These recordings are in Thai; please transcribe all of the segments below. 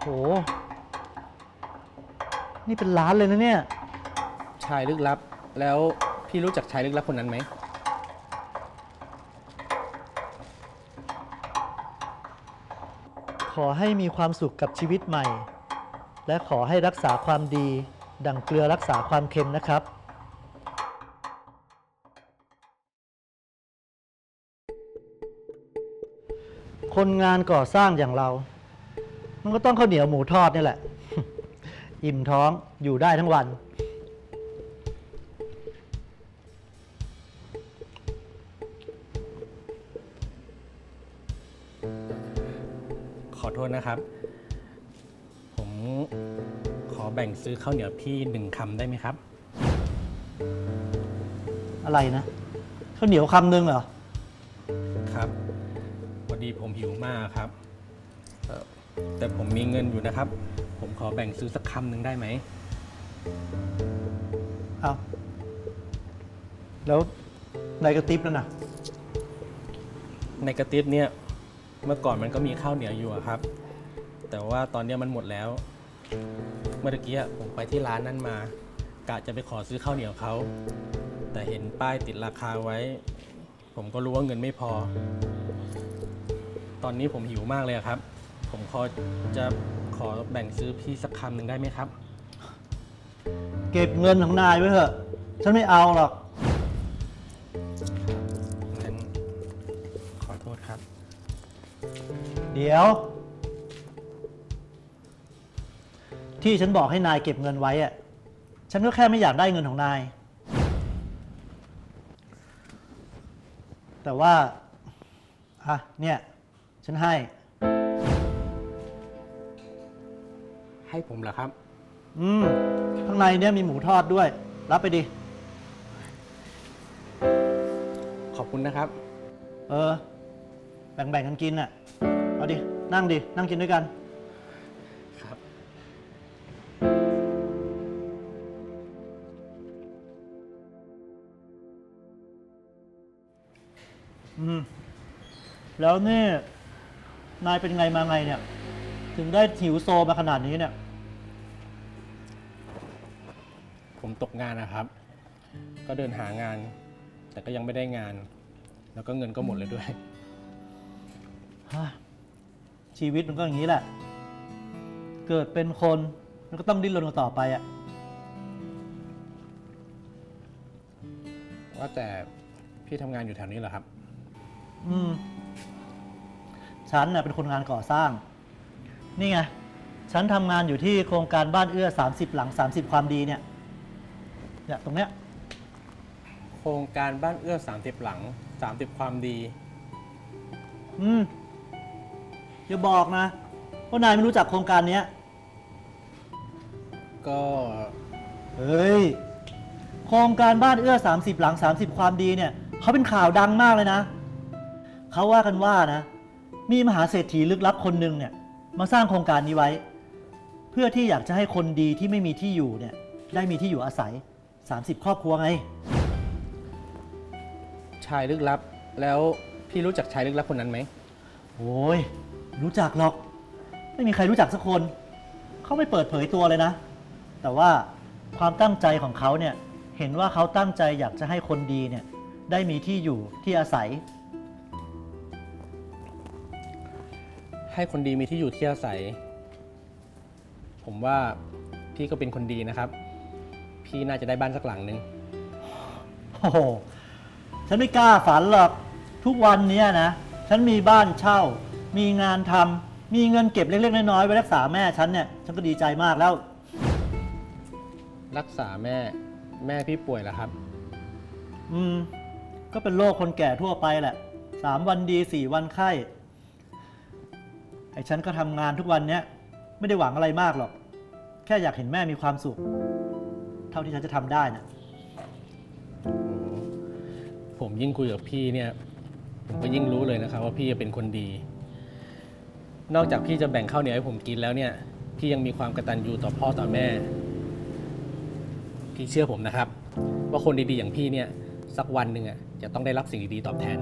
โห นี่เป็นล้านเลยนะเนี่ย ชายลึกลับ แล้วพี่รู้จักชายลึกลับคนนั้นไหม ขอให้มีความสุขกับชีวิตใหม่ และขอให้รักษาความดี ดังเกลือรักษาความเค็มนะครับ คนงานก่อสร้างอย่างเรา มันก็ต้องข้าวเหนียวหมูทอดนี่แหละ อิ่มท้องอยู่ได้ทั้งวัน ขอโทษนะครับ ผมขอแบ่งซื้อข้าวเหนียวพี่หนึ่งคำได้ไหมครับ อะไรนะข้าวเหนียวคำหนึ่งเหรอ ครับพอดีผมหิวมากครับเอ่อ แต่ผมมีเงินอยู่นะครับ ผมขอแบ่งซื้อสักคำหนึ่งได้ไหม เอาแล้วนายกระติบนั่นน่ะ ในกระติบเนี่ย เมื่อก่อนมันก็มีข้าวเหนียวอยู่อะครับ แต่ว่าตอนเนี้ยมันหมดแล้ว เมื่อตะกี้ผมไปที่ร้านนั้นมากะจะไปขอซื้อข้าวเหนียวเขา แต่เห็นป้ายติดราคาไว้ ผมก็รู้ว่าเงินไม่พอ ตอนนี้ผมหิวมากเลยอะครับ ผมขอจะขอแบ่งซื้อพี่สักคำหนึ่งได้ไหมครับ เก็บเงินของนายไว้เถอะ ฉันไม่เอาหรอก งั้นขอโทษครับ เดี๋ยว ที่ฉันบอกให้นายเก็บเงินไว้อะฉันก็แค่ไม่อยากได้เงินของนาย แต่ว่าอะเนี่ย ฉันให้ ให้ผมเหรอครับ อืม ข้างในเนี่ยมีหมูทอดด้วย รับไปดิ ขอบคุณนะครับ เออ แบ่งๆกันกินน่ะ เอาดิ นั่งดิ นั่งกินด้วยกัน ครับ อืม แล้วนี่ นายเป็นไงมาไงเนี่ย ถึงได้หิวโซมาขนาดนี้เนี่ย ผมตกงานนะครับ ก็เดินหางาน แต่ก็ยังไม่ได้งาน แล้วก็เงินก็หมดเลยด้วยฮ่าชีวิตมันก็อย่างนี้แหละ เกิดเป็นคนมันก็ต้องดิ้นรนกันต่อไปอะ่ะ ว่าแต่พี่ทำงานอยู่แถวนี้เหรอครับ อืม ฉันน่ะเป็นคนงานก่อสร้าง นี่ไง ฉันทำงานอยู่ที่โครงการบ้านเอื้อ 30 หลัง 30 ความดีเนี่ยเนี่ยตรงเนี้ยโครงการบ้านเอื้อ 30 หลัง 30 ความดี อืมอย่าบอกนะว่านายไม่รู้จักโครงการเนี้ย ก็เฮ้ย โครงการบ้านเอื้อ 30 หลัง 30 ความดีเนี่ยเขาเป็นข่าวดังมากเลยนะ เขาว่ากันว่านะ มีมหาเศรษฐีลึกลับคนหนึ่งเนี่ย มาสร้างโครงการนี้ไว้ เพื่อที่อยากจะให้คนดีที่ไม่มีที่อยู่เนี่ยได้มีที่อยู่อาศัย 30 ครอบครัวไง ชายลึกลับ แล้วพี่รู้จักชายลึกลับคนนั้นไหม โอ้ยรู้จักหรอก ไม่มีใครรู้จักสักคน เขาไม่เปิดเผยตัวเลยนะ แต่ว่าความตั้งใจของเขาเนี่ยเห็นว่าเขาตั้งใจอยากจะให้คนดีเนี่ยได้มีที่อยู่ที่อาศัย ให้คนดีมีที่อยู่ที่อาศัย ผมว่าพี่ก็เป็นคนดีนะครับ พี่น่าจะได้บ้านสักหลังหนึ่งโอ้โหฉันไม่กล้าฝันหรอก ทุกวันเนี้ยนะ ฉันมีบ้านเช่า มีงานทำ มีเงินเก็บเล็ก ๆ น้อยๆไว้รักษาแม่ฉันเนี่ย ฉันก็ดีใจมากแล้ว รักษาแม่แม่พี่ป่วยแล้วครับ อืม ก็เป็นโรคคนแก่ทั่วไปแหละ สามวันดีสี่วันไข้ ไอ้ฉันก็ทำงานทุกวันเนี้ยไม่ได้หวังอะไรมากหรอก แค่อยากเห็นแม่มีความสุข เท่าที่ฉันจะทำได้นะผมยิ่งคุยกับพี่เนี่ย ผมก็ยิ่งรู้เลยนะครับว่าพี่เป็นคนดี นอกจากพี่จะแบ่งข้าวเหนียวให้ผมกินแล้วเนี่ย พี่ยังมีความกตัญญูต่อพ่อต่อแม่ พี่เชื่อผมนะครับ ว่าคนดีๆอย่างพี่เนี่ย สักวันหนึ่งอะจะต้องได้รับสิ่งดีๆตอบแทน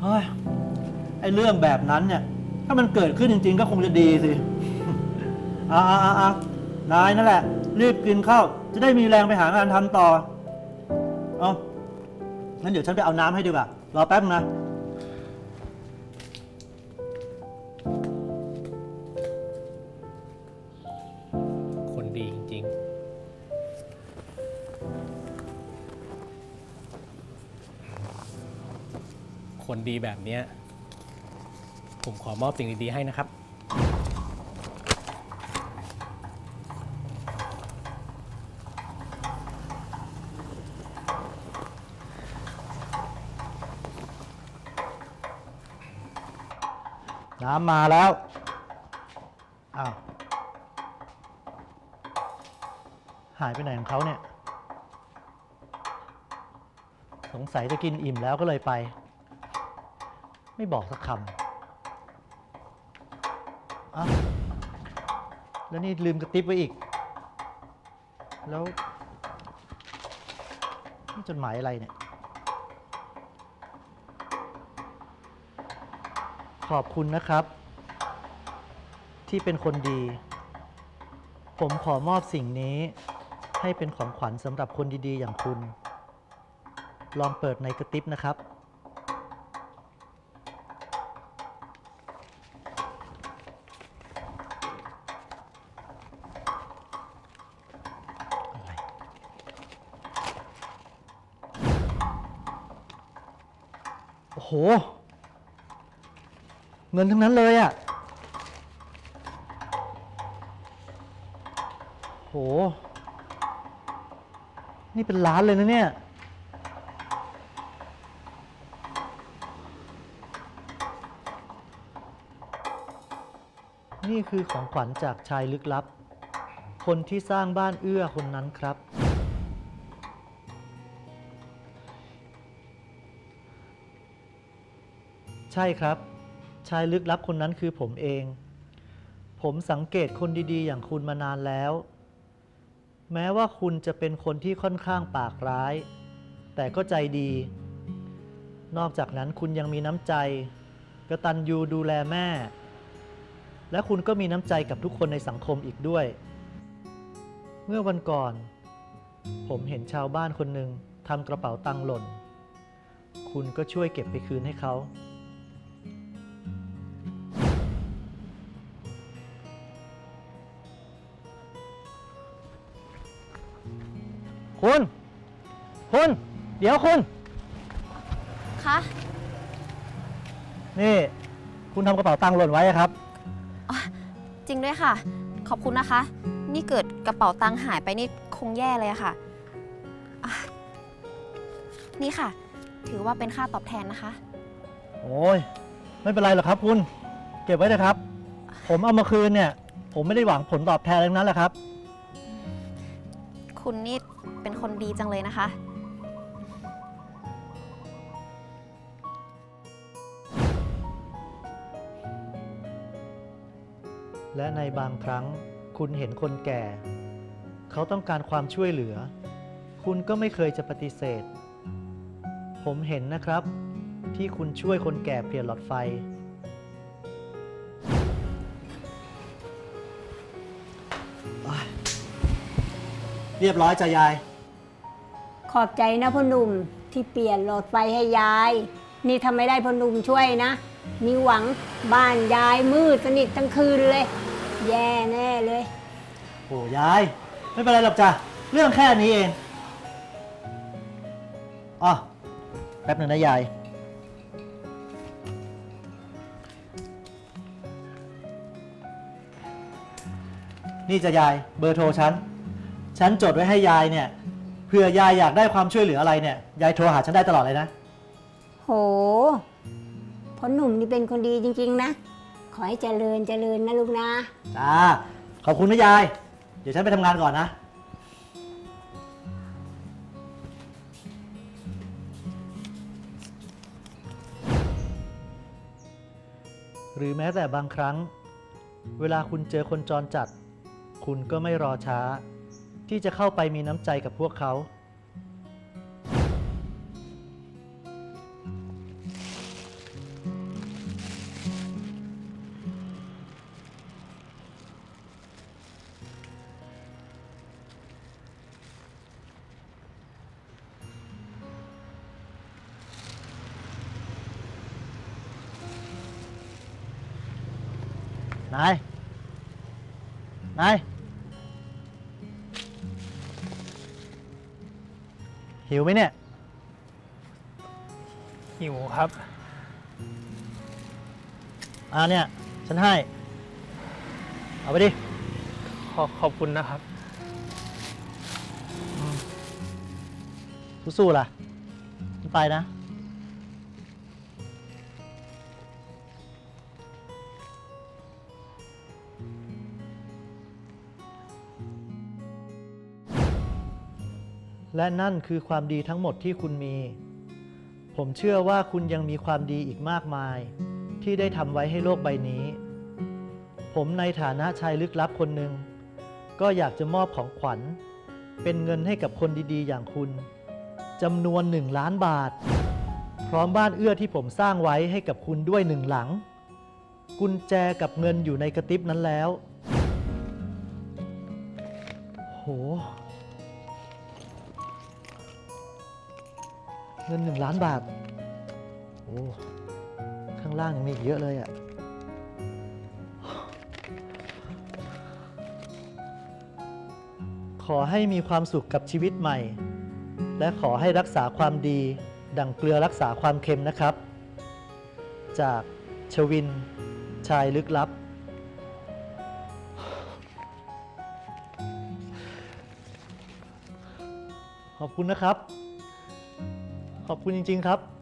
เฮ้ยไอ้เรื่องแบบนั้นเนี่ย ถ้ามันเกิดขึ้นจริง ๆ ก็คงจะดีสิอ่าอ่าอ่านายนั่นแหละ รีบกินข้าวจะได้มีแรงไปหางานทำต่อ เอางั้นเดี๋ยวฉันไปเอาน้ำให้ดีกว่ารอแป๊บนึงนะคนดีจริง ๆคนดีแบบเนี้ย ผมขอมอบสิ่งดีๆให้นะครับ น้ำมาแล้ว อ้าว หายไปไหนของเขาเนี่ย สงสัยจะกินอิ่มแล้วก็เลยไป ไม่บอกสักคำ อ้าวแล้วนี่ลืมกระติบไว้อีก แล้วนี่จดหมายอะไรเนี่ย ขอบคุณนะครับ ที่เป็นคนดี ผมขอมอบสิ่งนี้ให้เป็นของขวัญสำหรับคนดีๆ อย่างคุณ ลองเปิดในกระติบนะครับ โห เงินทั้งนั้นเลยอะ่ะโห นี่เป็นล้านเลยนะเนี่ย นี่คือของขวัญจากชายลึกลับ คนที่สร้างบ้านเอื้อคนนั้นครับ ใช่ครับ ชายลึกลับคนนั้นคือผมเอง ผมสังเกตคนดีๆ อย่างคุณมานานแล้ว แม้ว่าคุณจะเป็นคนที่ค่อนข้างปากร้าย แต่ก็ใจดี นอกจากนั้นคุณยังมีน้ำใจ กระตันยูดูแลแม่ และคุณก็มีน้ำใจกับทุกคนในสังคมอีกด้วย เมื่อวันก่อน ผมเห็นชาวบ้านคนหนึ่งทำกระเป๋าตังค์หล่น คุณก็ช่วยเก็บไปคืนให้เขา คุณ เดี๋ยวคุณ คะนี่ คุณทำกระเป๋าตังค์หล่นไว้อะครับจริงด้วยค่ะ ขอบคุณนะคะ นี่เกิดกระเป๋าตังค์หายไปนี่คงแย่เลยอะค่ะอะ นี่ค่ะ ถือว่าเป็นค่าตอบแทนนะคะ โอ้ยไม่เป็นไรหรอกครับ คุณ เก็บไว้เถอะครับ ผมเอามาคืนเนี่ย ผมไม่ได้หวังผลตอบแทนอะไรทั้งนั้นแหละครับ คุณนี่เป็นคนดีจังเลยนะคะ และในบางครั้งคุณเห็นคนแก่ เขาต้องการความช่วยเหลือ คุณก็ไม่เคยจะปฏิเสธ ผมเห็นนะครับ ที่คุณช่วยคนแก่เปลี่ยนหลอดไฟ เรียบร้อยจ้ะยาย ขอบใจนะพ่อหนุ่มที่เปลี่ยนหลอดไฟให้ยาย นี่ทำไม่ได้พ่อหนุ่มช่วยนะนี่หวังบ้านยายมืดสนิททั้งคืนเลย แย่แน่เลย โอ้ยาย ไม่เป็นไรหรอกจ้ะเรื่องแค่นี้เองอ๋อแป๊บหนึ่งนะยาย นี่จะยายเบอร์โทรฉัน ฉันจดไว้ให้ยายเนี่ยเผื่อยายอยากได้ความช่วยเหลืออะไรเนี่ยยายโทรหาฉันได้ตลอดเลยนะ โหพ่อหนุ่มนี่เป็นคนดีจริง ๆ นะ ขอให้เจริญเจริญนะลูกนะ จ้า ขอบคุณนะยาย เดี๋ยวฉันไปทำงานก่อนนะ หรือแม้แต่บางครั้ง เวลาคุณเจอคนจรจัด คุณก็ไม่รอช้า ที่จะเข้าไปมีน้ำใจกับพวกเขา นาย นาย หิวไหมเนี่ย หิวครับ อ่าเนี่ย ฉันให้ เอาไปดิ ขอขอบคุณนะครับ สู้ๆล่ะฉันไปนะ และนั่นคือความดีทั้งหมดที่คุณมี ผมเชื่อว่าคุณยังมีความดีอีกมากมาย ที่ได้ทำไว้ให้โลกใบนี้ ผมในฐานะชายลึกลับคนหนึ่ง ก็อยากจะมอบของขวัญ เป็นเงินให้กับคนดีๆ อย่างคุณจำนวนหนึ่งล้านบาท พร้อมบ้านเอื้อที่ผมสร้างไว้ให้กับคุณด้วยหนึ่งหลัง กุญแจกับเงินอยู่ในกระติบนั้นแล้ว โห เงินหนึ่งล้านบาท โอ้ ข้างล่างยังมีอีกเยอะเลยอะ่ะ ขอให้มีความสุขกับชีวิตใหม่ และขอให้รักษาความดี ดังเกลือรักษาความเค็มนะครับ จากชวิน ชายลึกลับ ขอบคุณนะครับ ขอบคุณจริง ๆ ครับ